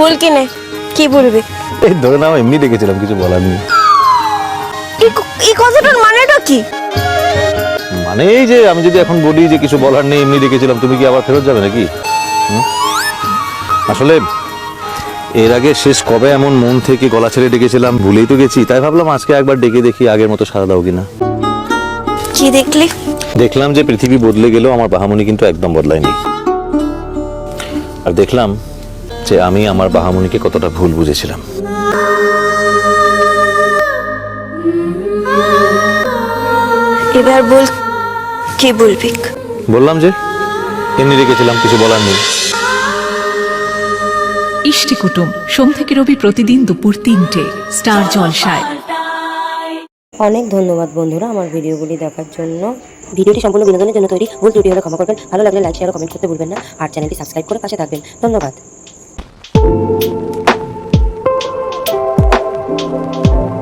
বল কি নে কি বলবি? এই ধরে নাও এমনি দেখেছিলাম কিছু বলার নেই। এই কথাটার মানেটা কি? মানে এই যে আমি যদি এখন বলি যে কিছু বলার নেই এমনি দেখেছিলাম তুমি কি আবার ফেরত যাবে নাকি? আসলে এর আগে শেষ কবে এমন মন থেকে গলা ছেড়ে ডেকেছিলাম ভুলেই তো গেছি। তাই ভাবলাম আজকে একবার ডেকে দেখি আগের মতো সারা দাও কিনা। কি দেখলি? দেখলাম যে পৃথিবী বদলে গেলেও আমার বাহামণি কিন্তু একদম বদলায়নি। আর দেখলাম যে আমি আমার বাহামণিকে কতটা ভুল বুঝেছিলাম। এবার বল কি বলবি? বললাম যে এমনি রেখেছিলাম কিছু বলার নেই। ইষ্টি কুটুম সোম থেকে রবি প্রতিদিন দুপুর তিনটে স্টার জলসায়। অনেক ধন্যবাদ বন্ধুরা আমার ভিডিওগুলি দেখার জন্য। ভিডিওটি সম্পূর্ণ বিনোদনের জন্য তৈরি। ভুল ত্রুটি হলে ক্ষমা করবেন। ভালো লাগলে লাইক শেয়ার কমেন্ট করতে ভুলবেন না। আর চ্যানেলটি সাবস্ক্রাইব করে পাশে থাকবেন। ধন্যবাদ। thank you